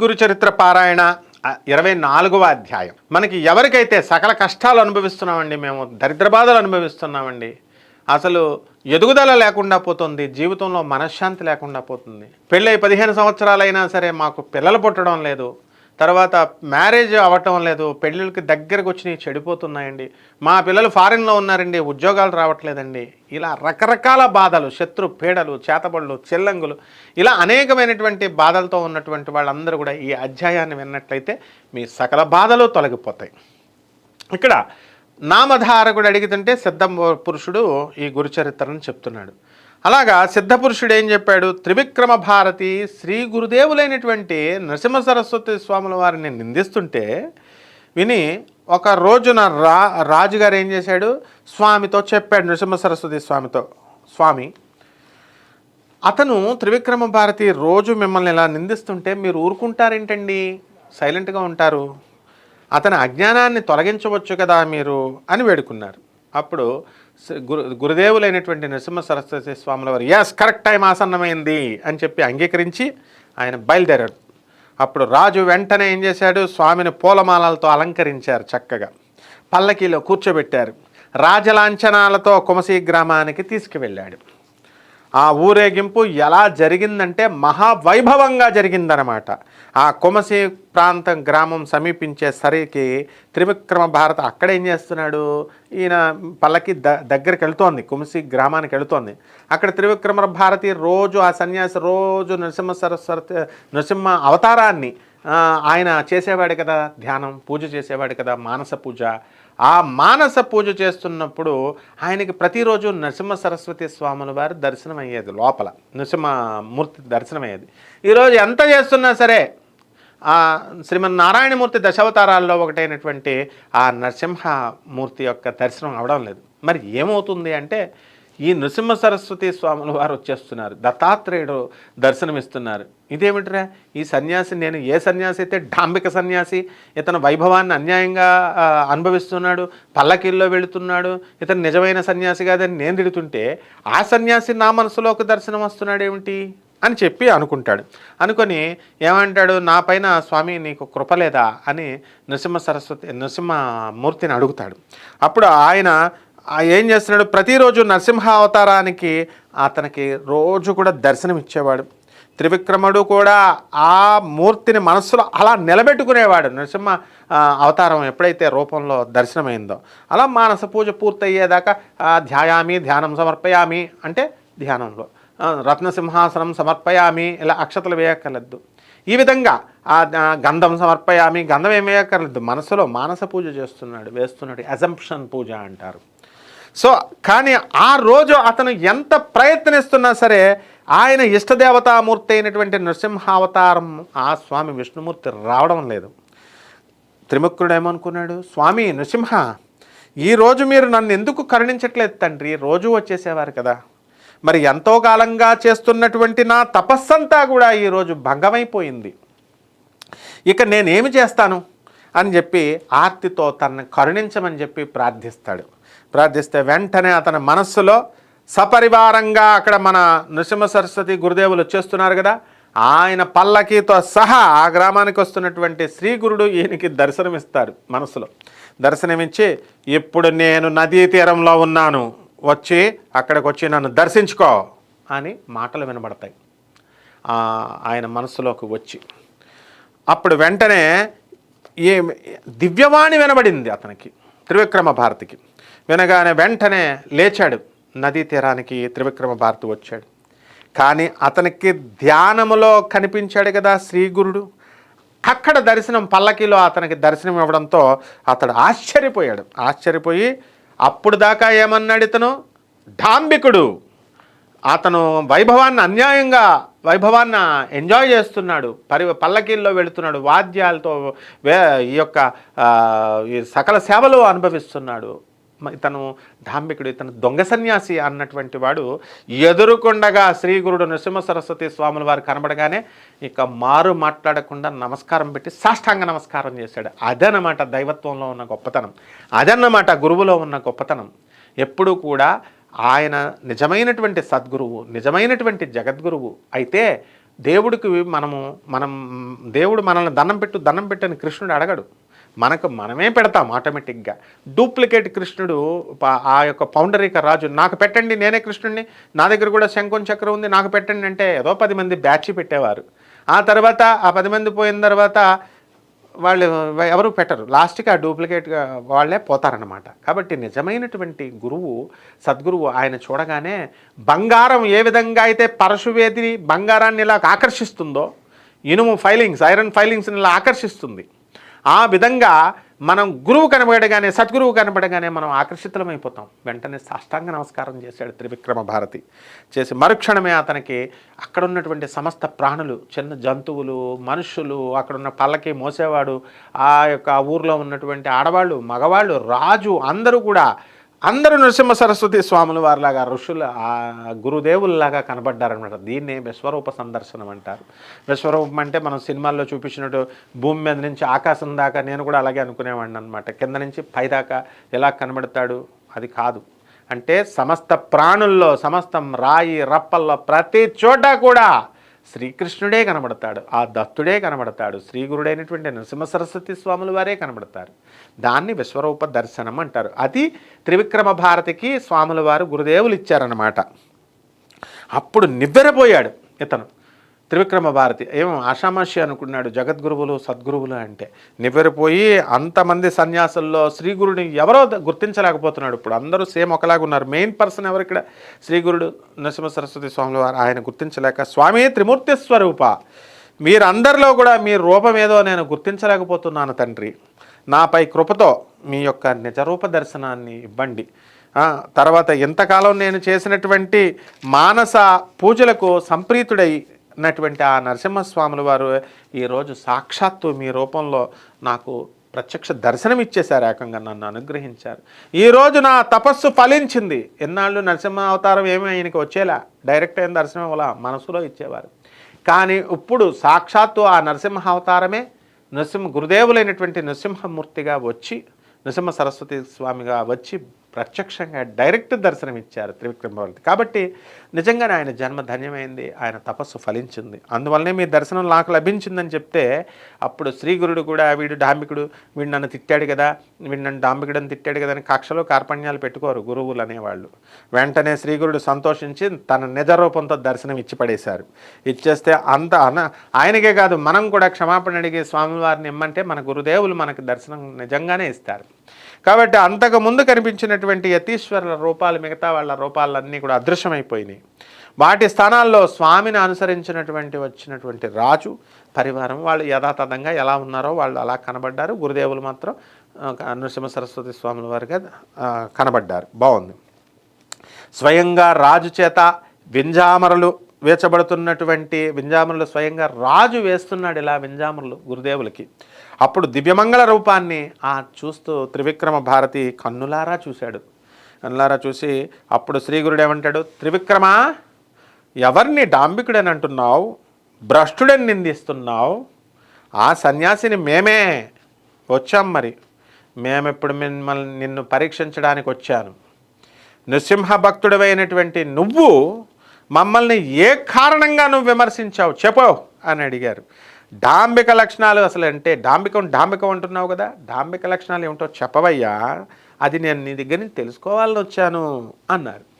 గురుచరిత్ర పారాయణ ఇరవై నాలుగవ అధ్యాయం. మనకి ఎవరికైతే సకల కష్టాలు అనుభవిస్తున్నామండి మేము దరిద్ర బాధలు అనుభవిస్తున్నామండి అసలు ఎదుగుదల లేకుండా పోతుంది జీవితంలో మనశ్శాంతి లేకుండా పోతుంది. పెళ్ళై పదిహేను సంవత్సరాలైనా సరే మాకు పిల్లలు పుట్టడం లేదు. తర్వాత మ్యారేజ్ అవ్వటం లేదు పెళ్ళిళ్ళకి దగ్గరకు వచ్చినాయి చెడిపోతున్నాయండి. మా పిల్లలు ఫారిన్లో ఉన్నారండి ఉద్యోగాలు రావట్లేదండి. ఇలా రకరకాల బాధలు శత్రు పీడలు చేతబడులు చెల్లంగులు ఇలా అనేకమైనటువంటి బాధలతో ఉన్నటువంటి వాళ్ళందరూ కూడా ఈ అధ్యాయాన్ని విన్నట్లయితే మీ సకల బాధలు తొలగిపోతాయి. ఇక్కడ నామధారకుడు అడిగితుంటే సిద్ధ పురుషుడు ఈ గురుచరిత్రను చెప్తున్నాడు. అలాగా సిద్ధ పురుషుడు ఏం చెప్పాడు? త్రివిక్రమ భారతి శ్రీ గురుదేవులైనటువంటి నరసింహ సరస్వతి స్వాముల వారిని నిందిస్తుంటే విని ఒక రోజున రా రాజుగారు ఏం చేశాడు? స్వామితో చెప్పాడు నరసింహ సరస్వతి స్వామితో. స్వామి అతను త్రివిక్రమ భారతి రోజు మిమ్మల్ని ఇలా నిందిస్తుంటే మీరు ఊరుకుంటారేంటండి? సైలెంట్గా ఉంటారు. అతని అజ్ఞానాన్ని తొలగించవచ్చు కదా మీరు? అని వేడుకున్నారు. అప్పుడు గురు గురుదేవులైనటువంటి నరసింహ సరస్వతి స్వాముల వారు ఎస్ కరెక్ట్ టైం ఆసన్నమైంది అని చెప్పి అంగీకరించి ఆయన బయలుదేరాడు అప్పుడు రాజు వెంటనే ఏం చేశాడు? స్వామిని పూలమాలలతో అలంకరించారు చక్కగా. పల్లకీలో కూర్చోబెట్టారు. రాజలాంఛనాలతో కుమసీ గ్రామానికి తీసుకువెళ్ళాడు. ఆ ఊరేగింపు ఎలా జరిగిందంటే మహావైభవంగా జరిగిందనమాట ఆ కొమసి ప్రాంతం గ్రామం సమీపించేసరికి త్రివిక్రమ భారత అక్కడ ఏం చేస్తున్నాడు? ఈయన పల్లకి ద దగ్గరికి వెళుతోంది కుమసి గ్రామానికి వెళుతోంది. అక్కడ త్రివిక్రమ భారతి రోజు ఆ సన్యాసి రోజు నరసింహ సరస్వతి నరసింహ అవతారాన్ని ఆయన చేసేవాడు కదా ధ్యానం పూజ చేసేవాడు కదా మానస పూజ ఆ మానస పూజ చేస్తున్నప్పుడు ఆయనకి ప్రతిరోజు నరసింహ సరస్వతి స్వాముల వారి దర్శనం అయ్యేది లోపల. నృసింహమూర్తి దర్శనం అయ్యేది. ఈరోజు ఎంత చేస్తున్నా సరే ఆ శ్రీమన్నారాయణమూర్తి దశావతారాల్లో ఒకటైనటువంటి ఆ నరసింహమూర్తి యొక్క దర్శనం అవడం లేదు. మరి ఏమవుతుంది అంటే ఈ నృసింహ సరస్వతి స్వాముల వారు వచ్చేస్తున్నారు. దత్తాత్రేయుడు దర్శనమిస్తున్నారు. ఇదేమిట్రా? ఈ సన్యాసి నేను ఏ సన్యాసి అయితే డాంబిక సన్యాసి ఇతను వైభవాన్ని అన్యాయంగా అనుభవిస్తున్నాడు పల్లకిల్లో వెళుతున్నాడు ఇతను నిజమైన సన్యాసి కాదని నేను తిడుతుంటే ఆ సన్యాసి నా మనసులోకి దర్శనం వస్తున్నాడు ఏమిటి? అని చెప్పి అనుకుంటాడు. అనుకొని ఏమంటాడు? నా పైన స్వామి నీకు కృప లేదా? అని నృసింహ సరస్వతి నృసింహమూర్తిని అడుగుతాడు. అప్పుడు ఆయన ఏం చేస్తున్నాడు? ప్రతిరోజు నరసింహ అవతారానికి అతనికి రోజు కూడా దర్శనం ఇచ్చేవాడు. త్రివిక్రముడు కూడా ఆ మూర్తిని మనస్సులో అలా నిలబెట్టుకునేవాడు. నరసింహ అవతారం ఎప్పుడైతే రూపంలో దర్శనమైందో. అలా మానస పూజ పూర్తయ్యేదాకా ధ్యాయామి ధ్యానం సమర్పయామి అంటే ధ్యానంలో. రత్నసింహాసనం సమర్పయామి ఇలా అక్షతలు వేయక్కర్లేదు. ఈ విధంగా ఆ ఆ, గంధం సమర్పయామి గంధం ఏం వేయక్కర్లేదు. మనసులో మానస పూజ చేస్తున్నాడు వేస్తున్నాడు. అజంప్షన్ పూజ అంటారు. సో కానీ ఆ రోజు అతను ఎంత ప్రయత్నిస్తున్నా సరే ఆయన ఇష్టదేవతామూర్తి అయినటువంటి నృసింహావతారం ఆ స్వామి విష్ణుమూర్తి రావడం లేదు. త్రిముక్తుడు ఏమనుకున్నాడు? స్వామి నృసింహ ఈరోజు మీరు నన్ను ఎందుకు కరుణించట్లేదు తండ్రి? రోజు వచ్చేసేవారు కదా. మరి ఎంతో కాలంగా చేస్తున్నటువంటి నా తపస్సంతా కూడా ఈరోజు భంగమైపోయింది. ఇక నేనేమి చేస్తాను? అని చెప్పి ఆర్తితో తనను కరుణించమని చెప్పి ప్రార్థిస్తాడు. ప్రార్థిస్తే వెంటనే అతని మనస్సులో సపరివారంగా అక్కడ మన నృసింహ సరస్వతి గురుదేవులు వచ్చేస్తున్నారు కదా. ఆయన పల్లకీతో సహా ఆ గ్రామానికి వస్తున్నటువంటి శ్రీ గురుడు ఈయనకి దర్శనమిస్తారు మనసులో దర్శనమిచ్చి ఇప్పుడు నేను నదీ తీరంలో ఉన్నాను. వచ్చి అక్కడికి వచ్చి నన్ను దర్శించుకో అని మాటలు వినబడతాయి. ఆయన మనసులోకి వచ్చి. అప్పుడు వెంటనే ఏ దివ్యవాణి వినబడింది అతనికి త్రివిక్రమ భారతికి. వినగానే వెంటనే లేచాడు. నదీ తీరానికి త్రివిక్రమ భారతి వచ్చాడు. కానీ అతనికి ధ్యానములో కనిపించాడు కదా శ్రీగురుడు అక్కడ దర్శనం పల్లకిలో అతనికి దర్శనం ఇవ్వడంతో అతడు ఆశ్చర్యపోయాడు. ఆశ్చర్యపోయి అప్పుడు దాకా ఏమన్నాడు ఇతను? డాంబికుడు. అతను వైభవాన్ని అన్యాయంగా వైభవాన్ని ఎంజాయ్ చేస్తున్నాడు. పరి పల్లకీల్లో వెళుతున్నాడు. వాద్యాలతో వే ఈ యొక్క ఈ సకల సేవలు అనుభవిస్తున్నాడు. ఇతను డాంబికుడు ఇతను దొంగ సన్యాసి అన్నటువంటి వాడు ఎదురుకొండగా శ్రీ గురుడు నృసింహ సరస్వతి స్వాముల వారు కనబడగానే ఇక మారు మాట్లాడకుండా నమస్కారం పెట్టి సాష్టాంగ నమస్కారం చేశాడు. అదనమాట దైవత్వంలో ఉన్న గొప్పతనం. అదన్నమాట గురువులో ఉన్న గొప్పతనం. ఎప్పుడూ కూడా ఆయన నిజమైనటువంటి సద్గురువు నిజమైనటువంటి జగద్గురువు అయితే దేవుడికి మనము మనం దేవుడు మనల్ని దండం పెట్టు దండం పెట్టని కృష్ణుడు అడగడు. మనకు మనమే పెడతాం ఆటోమేటిక్గా. డూప్లికేట్ కృష్ణుడు ఆ యొక్క పౌండరీక రాజు నాకు పెట్టండి నేనే కృష్ణుడిని నా దగ్గర కూడా శంకుని చక్రం ఉంది నాకు పెట్టండి అంటే ఏదో పది మంది బ్యాచ్ పెట్టేవారు. ఆ తర్వాత ఆ పది మంది పోయిన తర్వాత వాళ్ళు ఎవరు పెట్టరు. లాస్ట్కి ఆ డూప్లికేట్గా వాళ్ళే పోతారనమాట కాబట్టి నిజమైనటువంటి గురువు సద్గురువు ఆయన చూడగానే బంగారం ఏ విధంగా అయితే పరశువేది బంగారాన్ని ఇలా ఆకర్షిస్తుందో ఇనుము ఫైలింగ్స్ ఐరన్ ఫైలింగ్స్ని ఇలా ఆకర్షిస్తుంది. ఆ విధంగా మనం గురువు కనబడగానే సద్గురువు కనబడగానే మనం ఆకర్షితులమైపోతాం. వెంటనే సాష్టాంగ నమస్కారం చేశాడు త్రివిక్రమ భారతి. చేసి మరుక్షణమే అతనికి అక్కడ ఉన్నటువంటి సమస్త ప్రాణులు చిన్న జంతువులు మనుషులు అక్కడ ఉన్న పల్లకి మోసేవాడు ఆ యొక్క ఊర్లో ఉన్నటువంటి ఆడవాళ్ళు మగవాళ్ళు రాజు అందరూ కూడా అందరూ నరసింహ సరస్వతి స్వాముల వారిలాగా ఋషులు ఆ గురుదేవుల్లాగా కనబడ్డారనమాట దీన్నే విశ్వరూప సందర్శనం అంటారు. విశ్వరూపం అంటే మనం సినిమాల్లో చూపించినట్టు భూమి మీద నుంచి ఆకాశం దాకా నేను కూడా అలాగే అనుకునేవాడిని అనమాట కింద నుంచి పైదాకా ఎలా కనబడతాడు? అది కాదు. అంటే సమస్త ప్రాణుల్లో సమస్తం రాయి రప్పల్లో ప్రతి చోట కూడా శ్రీకృష్ణుడే కనబడతాడు ఆ దత్తుడే కనబడతాడు శ్రీ గురుడైనటువంటి నరసింహ సరస్వతి స్వాముల వారే కనబడతారు. దాన్ని విశ్వరూప దర్శనం అంటారు. అది త్రివిక్రమ భారతికి స్వాముల వారు గురుదేవులు ఇచ్చారన్నమాట. అప్పుడు నివ్వెరపోయాడు ఇతను. త్రివిక్రమ భారతి. ఏం ఆషామాషి అనుకున్నాడు జగద్గురువులు సద్గురువులు అంటే. నివ్వెరిపోయి అంతమంది సన్యాసుల్లో శ్రీగురుని ఎవరో గుర్తించలేకపోతున్నాడు. ఇప్పుడు అందరూ సేమ్ ఒకలాగా ఉన్నారు. మెయిన్ పర్సన్ ఎవరు ఇక్కడ? శ్రీగురుడు నరసింహ సరస్వతి స్వాముల వారు ఆయన గుర్తించలేక స్వామి త్రిమూర్తి స్వరూప మీరందరిలో కూడా మీ రూపం ఏదో నేను గుర్తించలేకపోతున్నాను తండ్రి. నాపై కృపతో మీ యొక్క నిజరూప దర్శనాన్ని ఇవ్వండి. తర్వాత ఎంతకాలం నేను చేసినటువంటి మానస పూజలకు సంప్రీతుడై సంప్రీతుడైనటువంటి ఆ నరసింహస్వాముల వారు ఈరోజు సాక్షాత్తు మీ రూపంలో నాకు ప్రత్యక్ష దర్శనం ఇచ్చేశారు ఏకంగా నన్ను అనుగ్రహించారు. ఈరోజు నా తపస్సు ఫలించింది. ఎన్నాళ్ళు నరసింహ అవతారం ఏమి ఆయనకి వచ్చేలా? డైరెక్ట్ అయిన దర్శనం అలా మనసులో ఇచ్చేవారు. కానీ ఇప్పుడు సాక్షాత్తు ఆ నరసింహ అవతారమే నరసింహ గురుదేవులైనటువంటి నరసింహమూర్తిగా వచ్చి నరసింహ సరస్వతి స్వామిగా వచ్చి ప్రత్యక్షంగా డైరెక్ట్ దర్శనం ఇచ్చారు త్రివిక్రమవర్తి కాబట్టి నిజంగానే ఆయన జన్మ ధన్యమైంది ఆయన తపస్సు ఫలించింది. అందువల్లనే మీ దర్శనం నాకు లభించిందని చెప్తే అప్పుడు శ్రీగురుడు కూడా వీడు డాంబికుడు వీడు నన్ను తిట్టాడు కదా వీడు నన్ను డాంబికుడని తిట్టాడు కదా అని కక్షలో కార్పణ్యాలు పెట్టుకోరు గురువులు అనేవాళ్ళు. వెంటనే శ్రీగురుడు సంతోషించి తన నిజ రూపంతో దర్శనం ఇచ్చి పడేశారు. ఇచ్చేస్తే అంత అన ఆయనకే కాదు మనం కూడా క్షమాపణ అడిగి స్వామివారిని ఇమ్మంటే మన గురుదేవులు మనకు దర్శనం నిజంగానే ఇస్తారు. కాబట్టి అంతకు ముందు కనిపించినటువంటి యతీశ్వరుల రూపాలు మిగతా వాళ్ళ రూపాలన్నీ కూడా అదృశ్యమైపోయినాయి. వాటి స్థానాల్లో స్వామిని అనుసరించినటువంటి వచ్చినటువంటి రాజు పరివారం వాళ్ళు యథాతథంగా ఎలా ఉన్నారో వాళ్ళు అలా కనబడ్డారు. గురుదేవులు మాత్రం నృసింహ సరస్వతి స్వాముల వారిగా కనబడ్డారు. బాగుంది. స్వయంగా రాజు చేత వింజామరలు వేచబడుతున్నటువంటి వింజామరలు స్వయంగా రాజు వేస్తున్నాడు ఇలా వింజామరలు గురుదేవులకి. అప్పుడు దివ్యమంగళ రూపాన్ని ఆ చూస్తూ త్రివిక్రమ భారతి కన్నులారా చూశాడు. కన్నులారా చూసి అప్పుడు శ్రీగురుడు ఏమంటాడు త్రివిక్రమ ఎవరిని డాంబికుడని అంటున్నావు? భ్రష్టుడని నిందిస్తున్నావు? ఆ సన్యాసిని మేమే. వచ్చాం మరి. మేమెప్పుడు మిమ్మల్ని నిన్ను పరీక్షించడానికి వచ్చాను. నృసింహ భక్తుడమైనటువంటి నువ్వు మమ్మల్ని ఏ కారణంగా నువ్వు విమర్శించావు? చెప్పవు అని అడిగారు. డాంబిక లక్షణాలు అసలు అంటే డాంబికం డాంబికం అంటున్నావు కదా. డాంబిక లక్షణాలు ఏమిటో చెప్పవయ్యా. అది నేను నీ దగ్గర నుంచి తెలుసుకోవాలని వచ్చాను అన్నారు.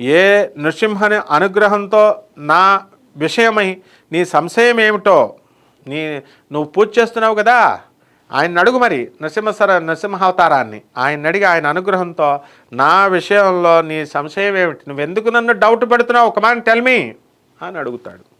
ఏ నృసింహని అనుగ్రహంతో నా విషయమై నీ సంశయం ఏమిటో నీ నువ్వు పూజ చేస్తున్నావు కదా. ఆయన అడుగు మరి నరసింహసర నరసింహావతారాన్ని ఆయన అడిగి ఆయన అనుగ్రహంతో నా విషయంలో నీ సంశయం ఏమిటి? నువ్వు ఎందుకు నన్ను డౌట్ పెడుతున్నావు? ఒక మాట టెల్ మీ అని అడుగుతాడు.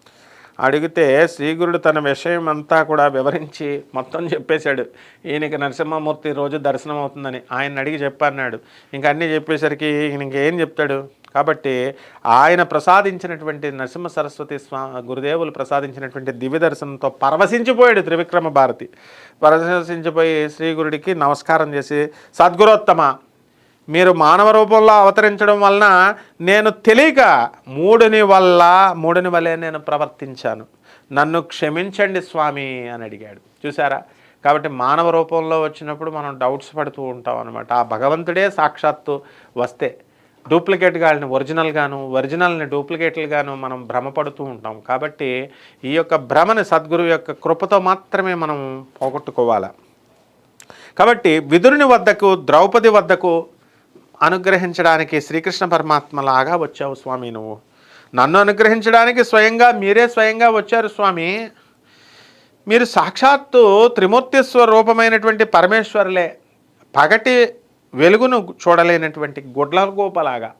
అడిగితే శ్రీగురుడు తన విషయం అంతా కూడా వివరించి మొత్తం చెప్పేశాడు. ఈయనకి నరసింహమూర్తి రోజు దర్శనం అవుతుందని ఆయన అడిగి చెప్పన్నాడు. ఇంక అన్నీ చెప్పేసరికి ఈయన ఇంకేం చెప్తాడు? కాబట్టి ఆయన ప్రసాదించినటువంటి నరసింహ సరస్వతి స్వా గురుదేవులు ప్రసాదించినటువంటి దివ్య దర్శనంతో పరవశించిపోయాడు త్రివిక్రమ భారతి. పరవశించిపోయి శ్రీగురుడికి నమస్కారం చేసి సద్గురోత్తమ మీరు మానవ రూపంలో అవతరించడం వలన నేను తెలియక మూడుని వల్ల మూడుని వల్లే నేను ప్రవర్తించాను. నన్ను క్షమించండి స్వామి అని అడిగాడు. చూసారా కాబట్టి మానవ రూపంలో వచ్చినప్పుడు మనం డౌట్స్ పడుతూ ఉంటాం అనమాట ఆ భగవంతుడే సాక్షాత్తు వస్తే డూప్లికేట్ గాని ఒరిజినల్ గాను ఒరిజినల్ని డూప్లికేట్లుగాను మనం భ్రమపడుతూ ఉంటాం. కాబట్టి ఈ యొక్క భ్రమని సద్గురు యొక్క కృపతో మాత్రమే మనం పోగొట్టుకోవాలి. కాబట్టి విదురుని వద్దకు ద్రౌపది వద్దకు అనుగ్రహించడానికి శ్రీకృష్ణ పరమాత్మలాగా వచ్చావు స్వామి నువ్వు. నన్ను అనుగ్రహించడానికి స్వయంగా మీరే స్వయంగా వచ్చారు స్వామి. మీరు సాక్షాత్తు త్రిమూర్తి స్వరూపమైనటువంటి పరమేశ్వరులే. పగటి వెలుగును చూడలేనటువంటి గుడ్లగోపలాగా.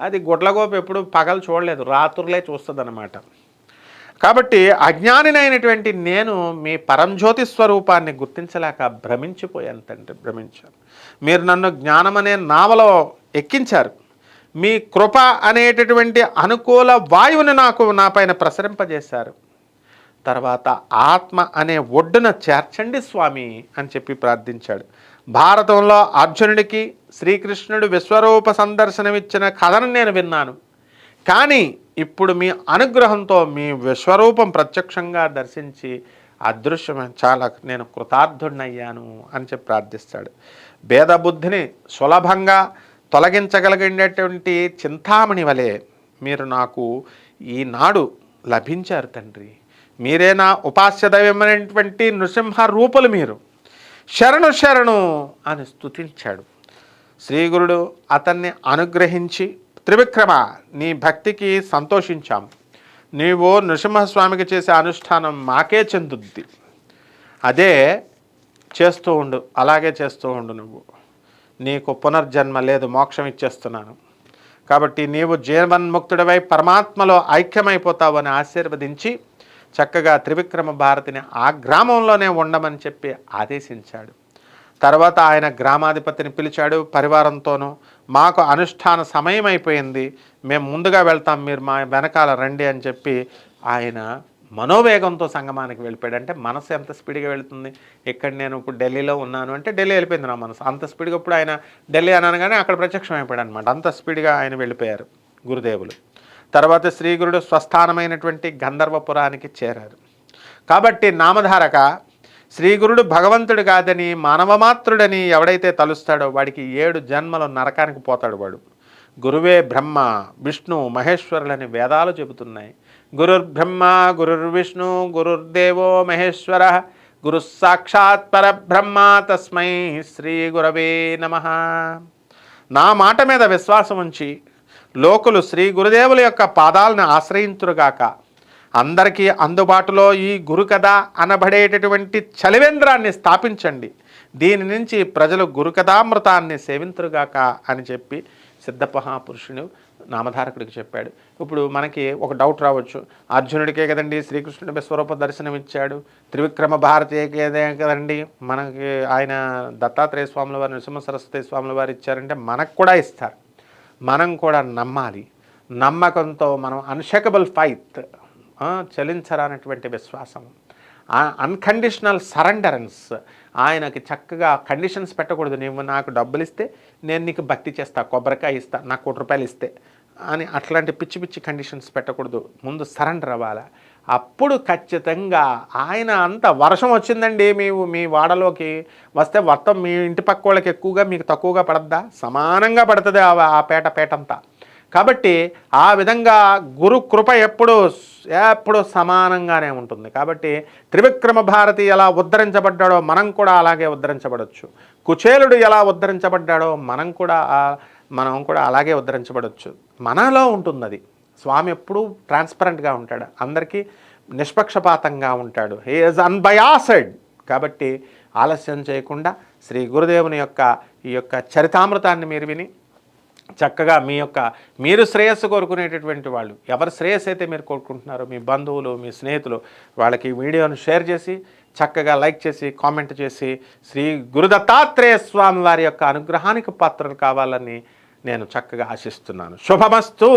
అది గుడ్లగోప ఎప్పుడు పగలు చూడలేదు రాత్రులే చూస్తుంది కాబట్టి అజ్ఞానినైనటువంటి నేను మీ పరంజ్యోతి స్వరూపాన్ని గుర్తించలేక భ్రమించిపోయాను తండ్రి భ్రమించాను. మీరు నన్ను జ్ఞానమనే నావలో ఎక్కించారు. మీ కృప అనేటటువంటి అనుకూల వాయువుని నాకు నాపైన ప్రసరింపజేశారు. తర్వాత ఆత్మ అనే ఒడ్డున చేర్చండి స్వామి అని చెప్పి ప్రార్థించాడు. భారతంలో అర్జునుడికి శ్రీకృష్ణుడు విశ్వరూప సందర్శనమిచ్చిన కథను నేను విన్నాను. కానీ ఇప్పుడు మీ అనుగ్రహంతో మీ విశ్వరూపం ప్రత్యక్షంగా దర్శించి అదృశ్యమైన చాలా నేను కృతార్థుడినయ్యాను అని చెప్పి ప్రార్థిస్తాడు. భేదబుద్ధిని సులభంగా తొలగించగలిగినటువంటి చింతామణి వలె మీరు నాకు ఈనాడు లభించారు తండ్రి. మీరే నా ఉపాస్య దైవమైనటువంటి నృసింహ రూపులు మీరు. శరణు శరణు అని స్తుతించాడు. శ్రీగురుడు అతన్ని అనుగ్రహించి త్రివిక్రమ నీ భక్తికి సంతోషించాం. నీవు నృసింహస్వామికి చేసే అనుష్ఠానం మాకే చెందుద్ది. అదే చేస్తూ ఉండు అలాగే చేస్తూ ఉండు నువ్వు. నీకు పునర్జన్మ లేదు మోక్షం ఇచ్చేస్తున్నాను. కాబట్టి నీవు జీవన్ముక్తుడివై పరమాత్మలో ఐక్యమైపోతావని ఆశీర్వదించి చక్కగా త్రివిక్రమ భారతిని ఆ గ్రామంలోనే ఉండమని చెప్పి ఆదేశించాడు. తర్వాత ఆయన గ్రామాధిపతిని పిలిచాడు పరివారంతోనూ మాకు అనుష్ఠాన సమయం అయిపోయింది మేము ముందుగా వెళ్తాం మీరు మా వెనకాల రండి అని చెప్పి ఆయన మనోవేగంతో సంగమానికి వెళ్ళిపోయాడు. అంటే మనసు ఎంత స్పీడ్గా వెళుతుంది ఇక్కడ నేను ఇప్పుడు ఢిల్లీలో ఉన్నాను అంటే ఢిల్లీ వెళ్ళిపోయింది నా మనసు. అంత స్పీడ్గా ఇప్పుడు ఆయన ఢిల్లీ అనగానే అక్కడ ప్రత్యక్షం అయిపోయాడు అనమాట అంత స్పీడ్గా ఆయన వెళ్ళిపోయారు గురుదేవులు. తర్వాత శ్రీగురుడు స్వస్థానమైనటువంటి గంధర్వపురానికి చేరారు. కాబట్టి నామధారక శ్రీగురుడు భగవంతుడు కాదని మానవమాత్రుడని ఎవడైతే తలుస్తాడో వాడికి ఏడు జన్మలు నరకానికి పోతాడు వాడు. గురువే బ్రహ్మ విష్ణు మహేశ్వరులని వేదాలు చెబుతున్నాయి. గురుర్బ్రహ్మ గురుర్విష్ణు గురుర్దేవో మహేశ్వర గురు సాక్షాత్ పరబ్రహ్మ తస్మై శ్రీ గురవే నమ. నా మాట మీద విశ్వాసం ఉంచి లోకులు శ్రీ గురుదేవుల యొక్క పాదాలను ఆశ్రయించురుగాక. అందరికీ అందుబాటులో ఈ గురుకథ అనబడేటటువంటి చలివేంద్రాన్ని స్థాపించండి. దీని నుంచి ప్రజలు గురుకథామృతాన్ని సేవింతురుగాక అని చెప్పి సిద్ధపహాపురుషుడు నామధారకుడికి చెప్పాడు. ఇప్పుడు మనకి ఒక డౌట్ రావచ్చు. అర్జునుడికే కదండి శ్రీకృష్ణుడి విశ్వరూప దర్శనం ఇచ్చాడు. త్రివిక్రమ భారతీయకేదే కదండి మనకి ఆయన దత్తాత్రేయ స్వాముల వారు నృసింహ సరస్వతి స్వాముల వారు ఇచ్చారంటే మనకు కూడా ఇస్తారు. మనం కూడా నమ్మాలి. నమ్మకంతో మనం అన్షకబుల్ ఫైత్ చలించరానటువంటి విశ్వాసం. అన్కండిషనల్ సరెండరెన్స్ ఆయనకి చక్కగా కండిషన్స్ పెట్టకూడదు. నువ్వు నాకు డబ్బులు ఇస్తే నేను నీకు భక్తి చేస్తా కొబ్బరికాయ ఇస్తా నాకు కోటి రూపాయలు ఇస్తే అని అట్లాంటి పిచ్చి పిచ్చి కండిషన్స్ పెట్టకూడదు. ముందు సరెండర్ అవ్వాలి. అప్పుడు ఖచ్చితంగా ఆయన అంత వర్షం వచ్చిందండి మీ మీ వాడలోకి. వస్తే మొత్తం మీ ఇంటి పక్క వాళ్ళకి ఎక్కువగా మీకు తక్కువగా పడద్దా? సమానంగా పడుతుంది ఆ- ఆ పేట పేటంతా. కాబట్టి ఆ విధంగా గురు కృప ఎప్పుడు ఎప్పుడు సమానంగానే ఉంటుంది. కాబట్టి త్రివిక్రమ భారతి ఎలా ఉద్ధరించబడ్డాడో మనం కూడా అలాగే ఉద్ధరించబడవచ్చు కుచేలుడు ఎలా ఉద్ధరించబడ్డాడో మనం కూడా మనం కూడా అలాగే ఉద్ధరించబడవచ్చు మనలో ఉంటుంది అది స్వామి ఎప్పుడూ ట్రాన్స్పరెంట్గా ఉంటాడు. అందరికీ నిష్పక్షపాతంగా ఉంటాడు. హీ ఈజ్ అన్బయాసెడ్ కాబట్టి ఆలస్యం చేయకుండా శ్రీ గురుదేవుని యొక్క ఈ యొక్క చరితామృతాన్ని మీరు విని చక్కగా మీ యొక్క మీరు శ్రేయస్సు కోరుకునేటటువంటి వాళ్ళు ఎవరి శ్రేయస్సు అయితే మీరు కోరుకుంటున్నారో మీ బంధువులు మీ స్నేహితులు వాళ్ళకి వీడియోను షేర్ చేసి చక్కగా లైక్ చేసి కామెంట్ చేసి శ్రీ గురుదత్తాత్రేయ స్వామి వారి యొక్క అనుగ్రహానికి పాత్రలు కావాలని నేను చక్కగా ఆశిస్తున్నాను. శుభమస్తు!